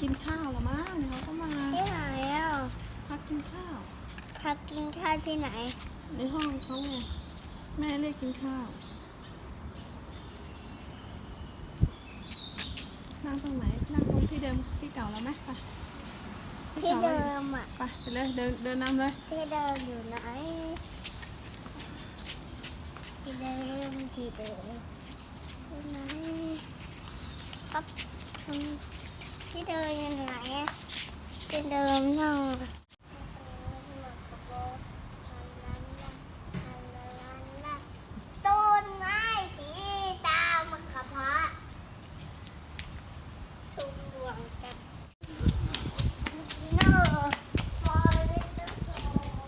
กินข้าวหรอมั้งเขาก็มาที่ไหนอะพักกินข้าว พักกินข้าวที่ไหน ในห้องเขาไงแม่เรียกกินข้าวนั่งตรงไหนนั่งตรงที่เดิมที่เก่าแล้วไหมไปที่เดิมอะไปไปเลยเดินเดินนำเลย ที่เดิมอยู่ไหนที่เดิมที่เดิมอยู่ไหนปั๊บ ที่เดิมยังไหนอะเดิมยังนไม้ที่ตามมกพระสุงดวงจันทร์ No, for little soul.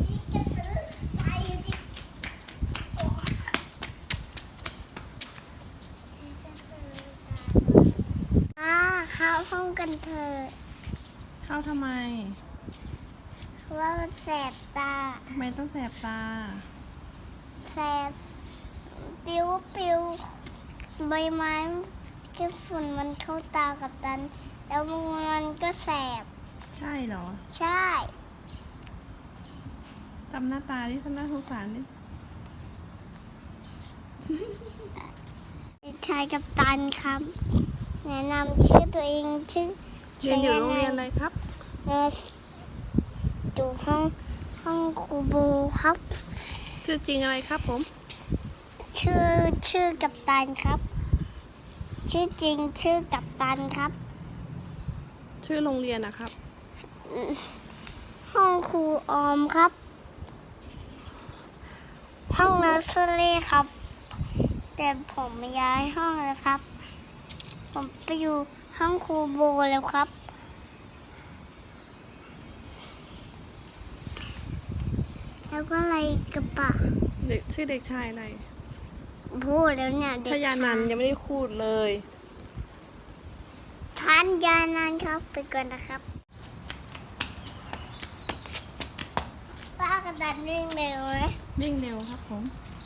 นี่กระสือตายอยู่ที่โอ้นี่กระสือตายอ่าเข้า ห้องกันเถอะเข้าทำไม เพราะว่ามันแสบตา ทำไมต้องแสบตา แสบ ปิ้วปิ้วใบไม้ที่ฝุ่นมันเข้าตากับตัน แล้วมันก็แสบ ใช่เหรอใช่ ทำหน้าตาดิทำหน้าสงสารดิเด็กชายกับตันครับ แนะนำชื่อตัวเองชื่อเรียนอยู่โรงเรียนอะไรครับเนอร์อยู่ห้องห้องครูบูครับ ชื่อจริงอะไรครับผม ชื่อชื่อกับตันครับ ชื่อจริงชื่อกับตันครับ ชื่อโรงเรียนนะครับ ห้องครูออมครับ ห้องเนอร์เซอรี่ครับ แต่ผมย้ายห้องแล้วครับ ผมไปอยู่ห้องครูโบแล้วครับ แล้วก็อะไรกระปะเด็กชื่อเด็กชายอะไรพูดแล้วเนี่ยเด็กชยานันท์ยังไม่ได้พูดเลย ทานยานันครับไปก่อนนะครับป้ากระดันวิ่งเร็วไหมวิ่งเร็วครับผมว